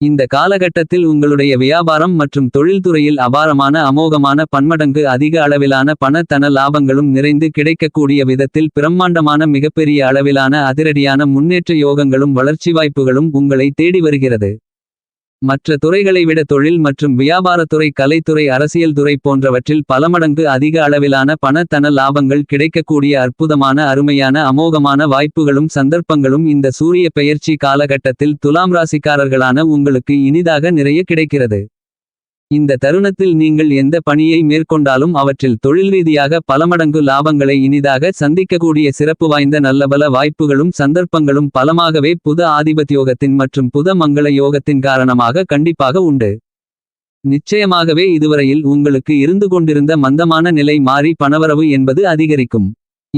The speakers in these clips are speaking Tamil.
இந்த காலகட்டத்தில் உங்களுடைய வியாபாரம் மற்றும் தொழில்துறையில் அபாரமான அமோகமான பன்மடங்கு அதிக அளவிலான பணத்தன லாபங்களும் நிறைந்து கிடைக்கக்கூடிய விதத்தில் பிரம்மாண்டமான மிகப்பெரிய அளவிலான அதிரடியான முன்னேற்ற யோகங்களும் வளர்ச்சி வாய்ப்புகளும் உங்களை தேடி வருகிறது. மற்ற துறைகளை விட தொழில் மற்றும் வியாபாரத்துறை கலைத்துறை அரசியல் துறை போன்றவற்றில் பல மடங்கு அதிக அளவிலான பண தன லாபங்கள் கிடைக்கக்கூடிய அற்புதமான அருமையான அமோகமான வாய்ப்புகளும் சந்தர்ப்பங்களும் இந்த சூரிய பெயர்ச்சி காலகட்டத்தில் துலாம் ராசிக்காரர்களான உங்களுக்கு இனிதாக நிறைய கிடைக்கிறது. இந்த தருணத்தில் நீங்கள் எந்த பணியை மேற்கொண்டாலும் அவற்றில் தொழில் ரீதியாக பலமடங்கு லாபங்களை இனிதாக சந்திக்கக்கூடிய சிறப்பு வாய்ந்த நல்லபல வாய்ப்புகளும் சந்தர்ப்பங்களும் பலமாகவே புத ஆதிபத்தியோகத்தின் மற்றும் புத மங்கள யோகத்தின் காரணமாக கண்டிப்பாக உண்டு. நிச்சயமாகவே இதுவரையில் உங்களுக்கு இருந்து கொண்டிருந்த மந்தமான நிலை மாறி பணவரவு என்பது அதிகரிக்கும்.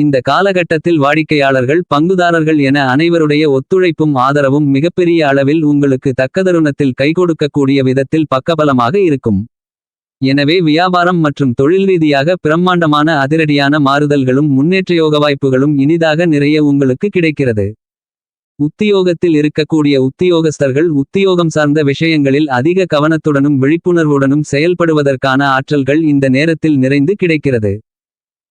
இந்த காலகட்டத்தில் வாடிக்கையாளர்கள் பங்குதாரர்கள் என அனைவருடைய ஒத்துழைப்பும் ஆதரவும் மிகப்பெரிய அளவில் உங்களுக்கு தக்கதருணத்தில் கைகொடுக்கக்கூடிய விதத்தில் பக்கபலமாக இருக்கும். எனவே வியாபாரம் மற்றும் தொழில் ரீதியாக பிரம்மாண்டமான அதிரடியான மாறுதல்களும் முன்னேற்றயோக வாய்ப்புகளும் இனிதாக நிறைய உங்களுக்கு கிடைக்கிறது. உத்தியோகத்தில் இருக்கக்கூடிய உத்தியோகஸ்தர்கள் உத்தியோகம் சார்ந்த விஷயங்களில் அதிக கவனத்துடனும் விழிப்புணர்வுடனும் செயல்படுவதற்கான ஆற்றல்கள் இந்த நேரத்தில் நிறைந்து கிடைக்கிறது.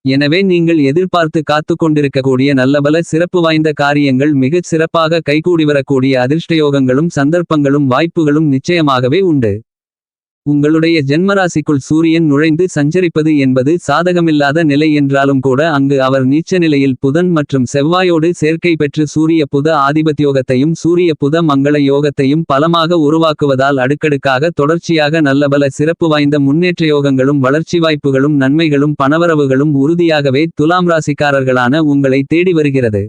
எனவே நீங்கள் எதிர்பார்த்து காத்து கொண்டிருக்கக்கூடிய நல்லபல சிறப்பு வாய்ந்த காரியங்கள் மிகச் சிறப்பாக கைகூடி வரக்கூடிய அதிர்ஷ்டயோகங்களும் சந்தர்ப்பங்களும் வாய்ப்புகளும் நிச்சயமாகவே உண்டு. உங்களுடைய ஜென்மராசிக்குள் சூரியன் நுழைந்து சஞ்சரிப்பது என்பது சாதகமில்லாத நிலை என்றாலும் கூட அங்கு அவர் நீச்ச நிலையில் புதன் மற்றும் செவ்வாயோடு சேர்க்கை பெற்று சூரிய புத ஆதிபத்தியோகத்தையும் சூரிய புத மங்கள யோகத்தையும் பலமாக உருவாக்குவதால் அடுக்கடுக்காக தொடர்ச்சியாக நல்லபல சிறப்பு வாய்ந்த முன்னேற்ற யோகங்களும் வளர்ச்சி வாய்ப்புகளும் நன்மைகளும் பணவரவுகளும் உறுதியாகவே துலாம் ராசிக்காரர்களான உங்களை தேடி வருகிறது.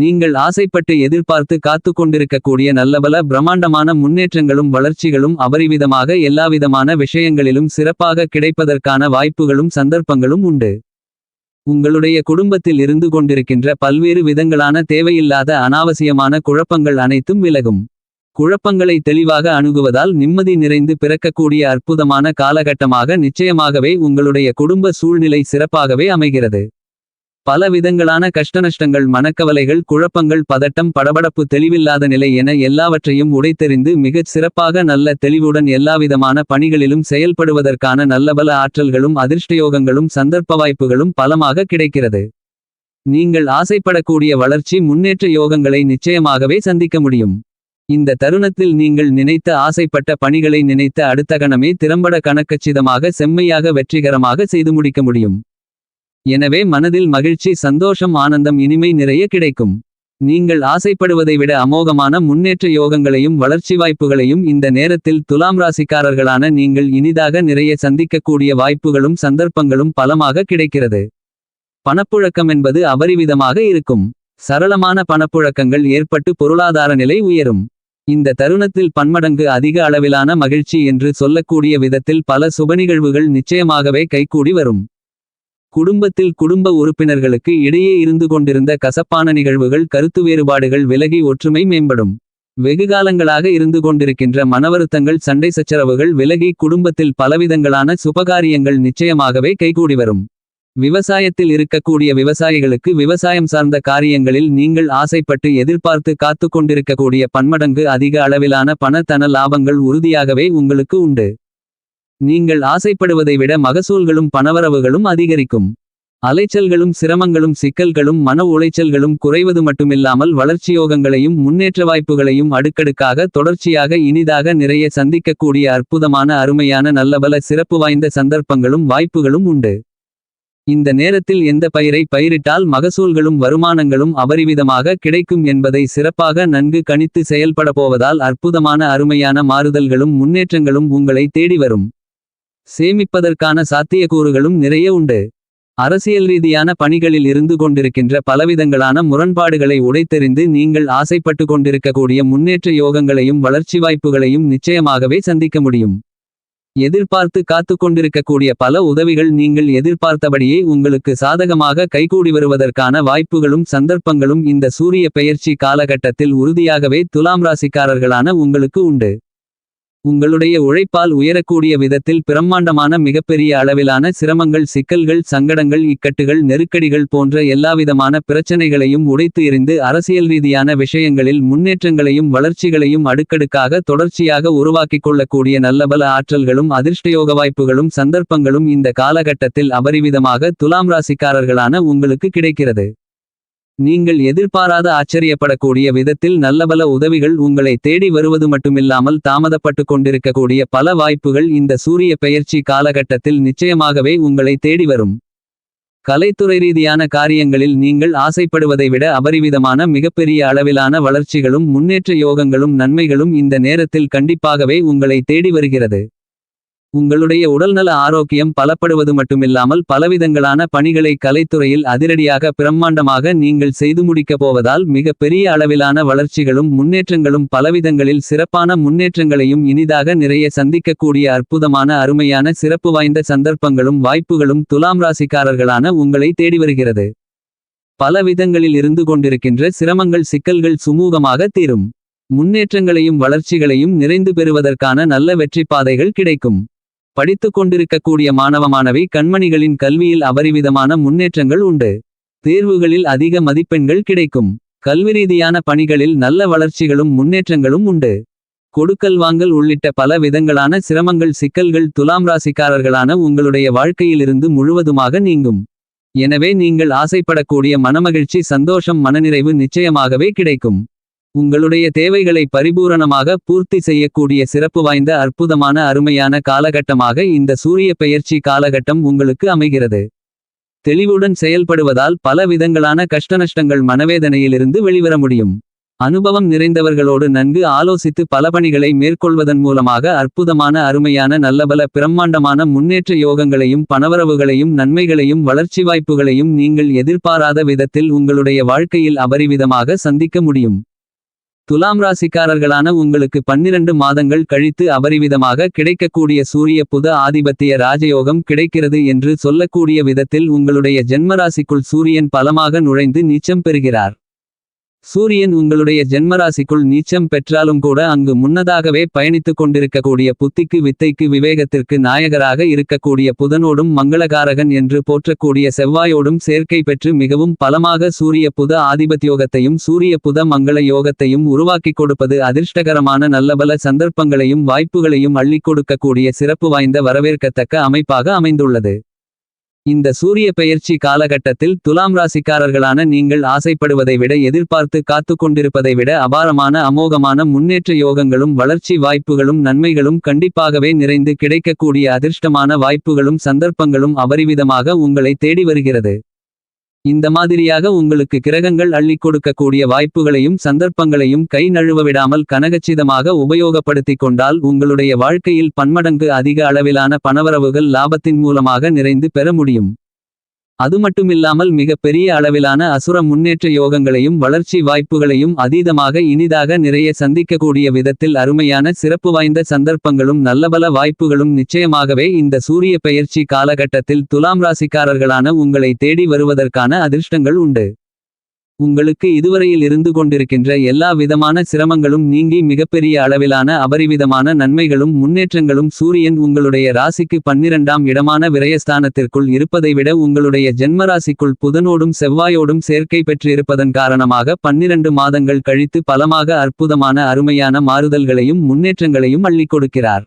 நீங்கள் ஆசைப்பட்டு எதிர்பார்த்து காத்து கொண்டிருக்கக்கூடிய நல்லபல பிரம்மாண்டமான முன்னேற்றங்களும் வளர்ச்சிகளும் அபரிவிதமாக எல்லாவிதமான விஷயங்களிலும் சிறப்பாக கிடைப்பதற்கான வாய்ப்புகளும் சந்தர்ப்பங்களும் உண்டு. உங்களுடைய குடும்பத்தில் இருந்து கொண்டிருக்கின்ற பல்வேறு விதங்களான தேவையில்லாத அனாவசியமான குழப்பங்கள் அனைத்தும் விலகும். குழப்பங்களை தெளிவாக அணுகுவதால் நிம்மதி நிறைந்து பிறக்கக்கூடிய அற்புதமான காலகட்டமாக நிச்சயமாகவே உங்களுடைய குடும்ப சூழ்நிலை சிறப்பாகவே அமைகிறது. பல விதங்களான கஷ்டநஷ்டங்கள் மனக்கவலைகள் குழப்பங்கள் பதட்டம் படபடப்பு தெளிவில்லாத நிலை என எல்லாவற்றையும் உடைத்தெறிந்து மிகச் சிறப்பாக நல்ல தெளிவுடன் எல்லாவிதமான பணிகளிலும் செயல்படுவதற்கான நல்லபல ஆற்றல்களும் அதிர்ஷ்டயோகங்களும் சந்தர்ப்ப வாய்ப்புகளும் பலமாக கிடைக்கிறது. நீங்கள் ஆசைப்படக்கூடிய வளர்ச்சி முன்னேற்ற யோகங்களை நிச்சயமாகவே சந்திக்க முடியும். இந்த தருணத்தில் நீங்கள் நினைத்த ஆசைப்பட்ட பணிகளை நினைத்த அடுத்த கணமே திறம்பட கணக்கச்சிதமாக செம்மையாக வெற்றிகரமாக செய்து முடிக்க முடியும். எனவே மனதில் மகிழ்ச்சி சந்தோஷம் ஆனந்தம் இனிமை நிறைய கிடைக்கும். நீங்கள் ஆசைப்படுவதை விட அமோகமான முன்னேற்ற யோகங்களையும் வளர்ச்சி வாய்ப்புகளையும் இந்த நேரத்தில் துலாம் ராசிக்காரர்களான நீங்கள் இனிதாக நிறைய சந்திக்கக்கூடிய வாய்ப்புகளும் சந்தர்ப்பங்களும் பலமாக கிடைக்கிறது. பணப்புழக்கம் என்பது அபரிவிதமாக இருக்கும். சரளமான பணப்புழக்கங்கள் ஏற்பட்டு பொருளாதார நிலை உயரும். இந்த தருணத்தில் பன்மடங்கு அதிக அளவிலான மகிழ்ச்சி என்று சொல்லக்கூடிய விதத்தில் பல சுபநிகழ்வுகள் நிச்சயமாகவே கைகூடி வரும். குடும்பத்தில் குடும்ப உறுப்பினர்களுக்கு இடையே இருந்து கொண்டிருந்த கசப்பான நிகழ்வுகள் கருத்து வேறுபாடுகள் விலகி ஒற்றுமை மேம்படும். வெகுகாலங்களாக இருந்து கொண்டிருக்கின்ற மனவருத்தங்கள் சண்டை சச்சரவுகள் விலகி குடும்பத்தில் பலவிதங்களான சுபகாரியங்கள் நிச்சயமாகவே கைகூடி வரும். விவசாயத்தில் இருக்கக்கூடிய விவசாயிகளுக்கு விவசாயம் சார்ந்த காரியங்களில் நீங்கள் ஆசைப்பட்டு எதிர்பார்த்து காத்து கொண்டிருக்கக்கூடிய பன்மடங்கு அதிக அளவிலான பண தன லாபங்கள் உறுதியாகவே உங்களுக்கு உண்டு. நீங்கள் ஆசைப்படுவதை விட மகசூல்களும் பணவரவுகளும் அதிகரிக்கும். அலைச்சல்களும் சிரமங்களும் சிக்கல்களும் மன உளைச்சல்களும் குறைவது மட்டுமில்லாமல் வளர்ச்சியோகங்களையும் முன்னேற்ற வாய்ப்புகளையும் அடுக்கடுக்காக தொடர்ச்சியாக இனிதாக நிறைய சந்திக்கக்கூடிய அற்புதமான அருமையான நல்லபல சிறப்பு வாய்ந்த சந்தர்ப்பங்களும் வாய்ப்புகளும் உண்டு. இந்த நேரத்தில் எந்த பயிரை பயிரிட்டால் மகசூல்களும் வருமானங்களும் அபரிவிதமாக கிடைக்கும் என்பதை சிறப்பாக நன்கு கணித்து செயல்பட போவதால் அற்புதமான அருமையான மாறுதல்களும் முன்னேற்றங்களும் உங்களை தேடி வரும். சேமிப்பதற்கான சாத்தியக்கூறுகளும் நிறைய உண்டு. அரசியல் ரீதியான பணிகளில் இருந்து கொண்டிருக்கின்ற பலவிதங்களான முரண்பாடுகளை உடைத்தெறிந்து நீங்கள் ஆசைப்பட்டு கொண்டிருக்கக்கூடிய முன்னேற்ற யோகங்களையும் வளர்ச்சி வாய்ப்புகளையும் நிச்சயமாகவே சந்திக்க முடியும். எதிர்பார்த்து காத்துக் கொண்டிருக்கக்கூடிய பல உதவிகள் நீங்கள் எதிர்பார்த்தபடியே உங்களுக்கு சாதகமாக கைகூடி வருவதற்கான வாய்ப்புகளும் சந்தர்ப்பங்களும் இந்த சூரிய பெயர்ச்சி காலகட்டத்தில் உறுதியாகவே துலாம் ராசிக்காரர்களான உங்களுக்கு உண்டு. உங்களுடைய உழைப்பால் உயரக்கூடிய விதத்தில் பிரம்மாண்டமான மிகப்பெரிய அளவிலான சிரமங்கள் சிக்கல்கள் சங்கடங்கள் இக்கட்டுகள் நெருக்கடிகள் போன்ற எல்லாவிதமான பிரச்சனைகளையும் உடைத்து எறிந்து அரசியல் ரீதியான விஷயங்களில் முன்னேற்றங்களையும் வளர்ச்சிகளையும் அடுக்கடுக்காக தொடர்ச்சியாக உருவாக்கிக் கொள்ளக்கூடிய நல்லபல ஆற்றல்களும் அதிர்ஷ்டயோக வாய்ப்புகளும் சந்தர்ப்பங்களும் இந்த காலகட்டத்தில் அபரிவிதமாக துலாம் ராசிக்காரர்களான உங்களுக்கு கிடைக்கிறது. நீங்கள் எதிர்பாராத ஆச்சரியப்படக்கூடிய விதத்தில் நல்லபல உதவிகள் உங்களை தேடி வருவது மட்டுமில்லாமல் தாமதப்பட்டு கொண்டிருக்கக்கூடிய பல வாய்ப்புகள் இந்த சூரிய பெயர்ச்சி காலகட்டத்தில் நிச்சயமாகவே உங்களை தேடி வரும். கலைத்துறை ரீதியான காரியங்களில் நீங்கள் ஆசைப்படுவதை விட அபரிவிதமான மிகப்பெரிய அளவிலான வளர்ச்சிகளும் முன்னேற்ற யோகங்களும் நன்மைகளும் இந்த நேரத்தில் கண்டிப்பாகவே உங்களை தேடி வருகிறது. உங்களுடைய உடல்நல ஆரோக்கியம் பலப்படுவது மட்டுமில்லாமல் பலவிதங்களான பணிகளை கலைத்துறையில் அதிரடியாக பிரம்மாண்டமாக நீங்கள் செய்து முடிக்கப் போவதால் மிக பெரிய அளவிலான வளர்ச்சிகளும் முன்னேற்றங்களும் பலவிதங்களில் சிறப்பான முன்னேற்றங்களையும் இனிதாக நிறைய சந்திக்கக்கூடிய அற்புதமான அருமையான சிறப்பு வாய்ந்த சந்தர்ப்பங்களும் வாய்ப்புகளும் துலாம் ராசிக்காரர்களான உங்களை தேடி வருகிறது. பல விதங்களில் இருந்து கொண்டிருக்கின்ற சிரமங்கள் சிக்கல்கள் சுமூகமாக தீரும். முன்னேற்றங்களையும் வளர்ச்சிகளையும் நிறைந்து பெறுவதற்கான நல்ல வெற்றி பாதைகள் கிடைக்கும். படித்துக் கொண்டிருக்கக்கூடிய மாணவ மாணவி கண்மணிகளின் கல்வியில் அபரிவிதமான முன்னேற்றங்கள் உண்டு. தேர்வுகளில் அதிக மதிப்பெண்கள் கிடைக்கும். கல்வி ரீதியான பணிகளில் நல்ல வளர்ச்சிகளும் முன்னேற்றங்களும் உண்டு. கொடுக்கல் வாங்கல் உள்ளிட்ட பல விதங்களான சிரமங்கள் சிக்கல்கள் துலாம் ராசிக்காரர்களான உங்களுடைய வாழ்க்கையிலிருந்து முழுவதுமாக நீங்கும். எனவே நீங்கள் ஆசைப்படக்கூடிய மனமகிழ்ச்சி சந்தோஷம் மனநிறைவு நிச்சயமாகவே கிடைக்கும். உங்களுடைய தேவைகளை பரிபூரணமாக பூர்த்தி செய்யக்கூடிய சிறப்பு வாய்ந்த அற்புதமான அருமையான காலகட்டமாக இந்த சூரிய பெயர்ச்சி காலகட்டம் உங்களுக்கு அமைகிறது. தெளிவுடன் செயல்படுவதால் பல விதங்களான கஷ்டநஷ்டங்கள் மனவேதனையிலிருந்து வெளிவர முடியும். அனுபவம் நிறைந்தவர்களோடு நன்கு ஆலோசித்து பல பணிகளை மேற்கொள்வதன் மூலமாக அற்புதமான அருமையான நல்லபல பிரம்மாண்டமான முன்னேற்ற யோகங்களையும் பணவரவுகளையும் நன்மைகளையும் வளர்ச்சி வாய்ப்புகளையும் நீங்கள் எதிர்பாராத விதத்தில் உங்களுடைய வாழ்க்கையில் அபரிவிதமாக சந்திக்க முடியும். துலாம் ராசிக்காரர்களான உங்களுக்கு பன்னிரண்டு மாதங்கள் கழித்து அபரிவிதமாக கிடைக்கக்கூடிய சூரிய புத ஆதிபத்திய ராஜயோகம் கிடைக்கிறது என்று சொல்லக்கூடிய விதத்தில் உங்களுடைய ஜென்மராசிக்குள் சூரியன் பலமாக நுழைந்து நீச்சம் பெறுகிறார். சூரியன் உங்களுடைய ஜென்மராசிக்குள் நீச்சம் பெற்றாலும் கூட அங்கு முன்னதாகவே பயணித்துக் கொண்டிருக்கக்கூடிய புத்திக்கு வித்தைக்கு விவேகத்திற்கு நாயகராக இருக்கக்கூடிய புதனோடும் மங்களகாரகன் என்று போற்றக்கூடிய செவ்வாயோடும் சேர்க்கை பெற்று மிகவும் பலமாக சூரிய புத ஆதிபத்தியோகத்தையும் சூரிய புத மங்கள யோகத்தையும் உருவாக்கிக் கொடுப்பது அதிர்ஷ்டகரமான நல்லபல சந்தர்ப்பங்களையும் வாய்ப்புகளையும் அள்ளிக் கொடுக்கக்கூடிய சிறப்பு வாய்ந்த வரவேற்கத்தக்க அமைப்பாக அமைந்துள்ளது. இந்த சூரிய பெயர்ச்சி காலகட்டத்தில் துலாம் ராசிக்காரர்களான நீங்கள் ஆசைப்படுவதை விட எதிர்பார்த்து காத்து கொண்டிருப்பதை விட அபாரமான அமோகமான முன்னேற்ற யோகங்களும் வளர்ச்சி வாய்ப்புகளும் நன்மைகளும் கண்டிப்பாகவே நிறைந்து கிடைக்கக்கூடிய அதிர்ஷ்டமான வாய்ப்புகளும் சந்தர்ப்பங்களும் அபரிவிதமாக உங்களை தேடி வருகிறது. இந்த மாதிரியாக உங்களுக்கு கிரகங்கள் அள்ளிக் கொடுக்கக்கூடிய வாய்ப்புகளையும் சந்தர்ப்பங்களையும் கை நழுவ விடாமல் கனகச்சிதமாக உபயோகப்படுத்திக் கொண்டால் உங்களுடைய வாழ்க்கையில் பன்மடங்கு அதிக அளவிலான பணவரவுகள் லாபத்தின் மூலமாக நிறைந்து பெற முடியும். அது மட்டுமில்லாமல் மிக பெரிய அளவிலான அசுர முன்னேற்ற யோகங்களையும் வளர்ச்சி வாய்ப்புகளையும் அதீதமாக இனிதாக நிறைய சந்திக்கக்கூடிய விதத்தில் அருமையான சிறப்பு வாய்ந்த சந்தர்ப்பங்களும் நல்லபல வாய்ப்புகளும் நிச்சயமாகவே இந்த சூரிய பெயர்ச்சி காலகட்டத்தில் துலாம் ராசிக்காரர்களான உங்களை தேடி வருவதற்கான அதிர்ஷ்டங்கள் உண்டு. உங்களுக்கு இதுவரையில் இருந்து கொண்டிருக்கின்ற எல்லா விதமான சிரமங்களும் நீங்கி மிகப்பெரிய அளவிலான அபரிவிதமான நன்மைகளும் முன்னேற்றங்களும் சூரியன் உங்களுடைய ராசிக்கு பன்னிரண்டாம் இடமான விரயஸ்தானத்திற்குள் இருப்பதை விட உங்களுடைய ஜென்மராசிக்குள் புதனோடும் செவ்வாயோடும் சேர்க்கை பெற்று இருப்பதன் காரணமாக பன்னிரண்டு மாதங்கள் கழித்து பலமாக அற்புதமான அருமையான மாறுதல்களையும் முன்னேற்றங்களையும் அள்ளிக் கொடுக்கிறார்.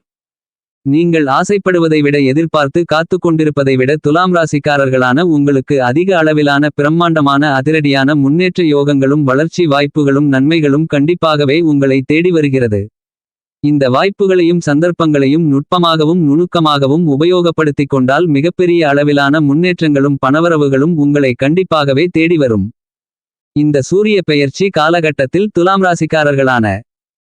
நீங்கள் ஆசைப்படுவதை விட எதிர்பார்த்து காத்து கொண்டிருப்பதை விட துலாம் ராசிக்காரர்களான உங்களுக்கு அதிக அளவிலான பிரம்மாண்டமான அதிரடியான முன்னேற்ற யோகங்களும் வளர்ச்சி வாய்ப்புகளும் நன்மைகளும் கண்டிப்பாகவே உங்களை தேடி வருகிறது. இந்த வாய்ப்புகளையும் சந்தர்ப்பங்களையும் நுட்பமாகவும் நுணுக்கமாகவும் உபயோகப்படுத்திக் கொண்டால் மிகப்பெரிய அளவிலான முன்னேற்றங்களும் பணவரவுகளும் உங்களை கண்டிப்பாகவே தேடி வரும். இந்த சூரிய பெயர்ச்சி காலகட்டத்தில் துலாம் ராசிக்காரர்களான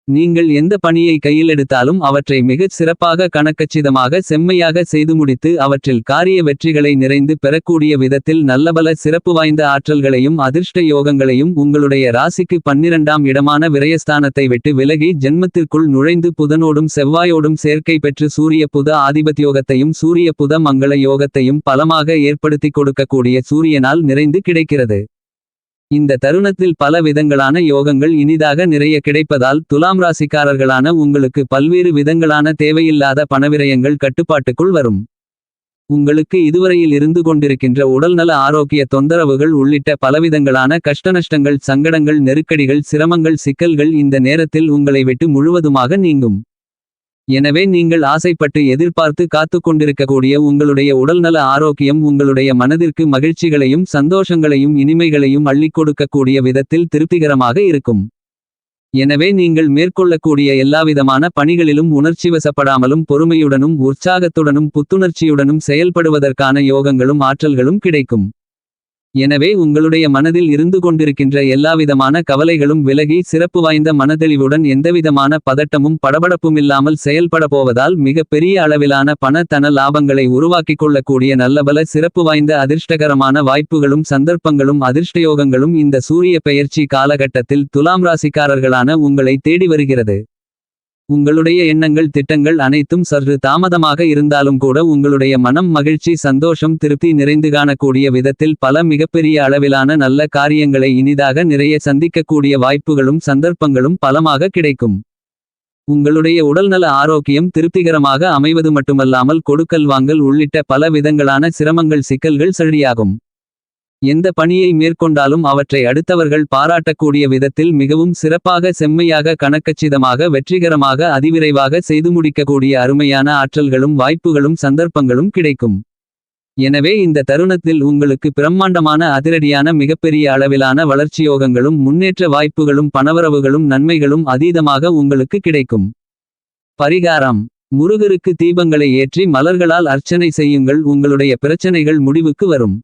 நீங்கள் எந்த பணியை கையிலெடுத்தாலும் அவற்றை மிகச் சிறப்பாக கணக்கச்சிதமாக செம்மையாக செய்து முடித்து அவற்றில் காரிய வெற்றிகளை நிறைந்து பெறக்கூடிய விதத்தில் நல்லபல சிறப்பு வாய்ந்த ஆற்றல்களையும் அதிர்ஷ்ட யோகங்களையும் உங்களுடைய ராசிக்கு பன்னிரண்டாம் இடமான விரயஸ்தானத்தை விட்டு விலகி ஜென்மத்திற்குள் நுழைந்து புதனோடும் செவ்வாயோடும் சேர்க்கை பெற்று சூரிய புத ஆதிபத்தியோகத்தையும் சூரிய புத மங்கள யோகத்தையும் பலமாக ஏற்படுத்திக் கொடுக்கக்கூடிய சூரியனால் நிறைந்து கிடைக்கிறது. இந்த தருணத்தில் பல விதங்களான யோகங்கள் இனிதாக நிறைய கிடைப்பதால் துலாம் ராசிக்காரர்களான உங்களுக்கு பல்வேறு விதங்களான தேவையில்லாத பணவிரயங்கள் கட்டுப்பாட்டுக்குள் வரும். உங்களுக்கு இதுவரையில் இருந்து கொண்டிருக்கின்ற உடல்நல ஆரோக்கிய தொந்தரவுகள் உள்ளிட்ட பலவிதங்களான கஷ்டநஷ்டங்கள் சங்கடங்கள் நெருக்கடிகள் சிரமங்கள் சிக்கல்கள் இந்த நேரத்தில் உங்களை விட்டு முழுவதுமாக நீங்கும். எனவே நீங்கள் ஆசைப்பட்டு எதிர்பார்த்து காத்து கொண்டிருக்கக்கூடிய உங்களுடைய உடல்நல ஆரோக்கியம் உங்களுடைய மனதிற்கு மகிழ்ச்சிகளையும் சந்தோஷங்களையும் இனிமைகளையும் அள்ளி கொடுக்கக்கூடிய விதத்தில் திருப்திகரமாக இருக்கும். எனவே நீங்கள் மேற்கொள்ளக்கூடிய எல்லாவிதமான பணிகளிலும் உணர்ச்சிவசப்படாமலும் பொறுமையுடனும் உற்சாகத்துடனும் புத்துணர்ச்சியுடனும் செயல்படுவதற்கான யோகங்களும் ஆற்றல்களும் கிடைக்கும். எனவே உங்களுடைய மனதில் இருந்து கொண்டிருக்கின்ற எல்லாவிதமான கவலைகளும் விலகி சிறப்பு வாய்ந்த மனதெளிவுடன் எந்தவிதமான பதட்டமும் படபடப்புமில்லாமல் செயல்பட போவதால் மிக பெரிய அளவிலான பண தன லாபங்களை உருவாக்கிக் கொள்ளக்கூடிய நல்லபல சிறப்பு வாய்ந்த அதிர்ஷ்டகரமான வாய்ப்புகளும் சந்தர்ப்பங்களும் அதிர்ஷ்டயோகங்களும் இந்த சூரிய பெயர்ச்சி காலகட்டத்தில் துலாம் ராசிக்காரர்களான உங்களை தேடி வருகிறது. உங்களுடைய எண்ணங்கள் திட்டங்கள் அனைத்தும் சற்று தாமதமாக இருந்தாலும் கூட உங்களுடைய மனம் மகிழ்ச்சி சந்தோஷம் திருப்தி நிறைந்து காணக்கூடிய விதத்தில் பல மிகப்பெரிய அளவிலான நல்ல காரியங்களை இனிதாக நிறைய சந்திக்கக்கூடிய வாய்ப்புகளும் சந்தர்ப்பங்களும் பலமாக கிடைக்கும். உங்களுடைய உடல்நல ஆரோக்கியம் திருப்திகரமாக அமைவது மட்டுமல்லாமல் கொடுக்கல் வாங்கல் உள்ளிட்ட பல விதங்களான சிரமங்கள் சிக்கல்கள் சரியாகும் எந்த பணியை மேற்கொண்டாலும் அவற்றை அடுத்தவர்கள் பாராட்டக்கூடிய விதத்தில் மிகவும் சிறப்பாக செம்மையாக கணக்கச்சிதமாக வெற்றிகரமாக அதிவிரைவாக செய்து முடிக்கக்கூடிய அருமையான ஆற்றல்களும் வாய்ப்புகளும் சந்தர்ப்பங்களும் கிடைக்கும். எனவே இந்த தருணத்தில் உங்களுக்கு பிரம்மாண்டமான அதிரடியான மிகப்பெரிய அளவிலான வளர்ச்சியோகங்களும் முன்னேற்ற வாய்ப்புகளும் பணவரவுகளும் நன்மைகளும் அதீதமாக உங்களுக்கு கிடைக்கும். பரிகாரம். முருகருக்கு தீபங்களை ஏற்றி மலர்களால் அர்ச்சனை செய்யுங்கள். உங்களுடைய பிரச்சனைகள் முடிவுக்கு வரும்.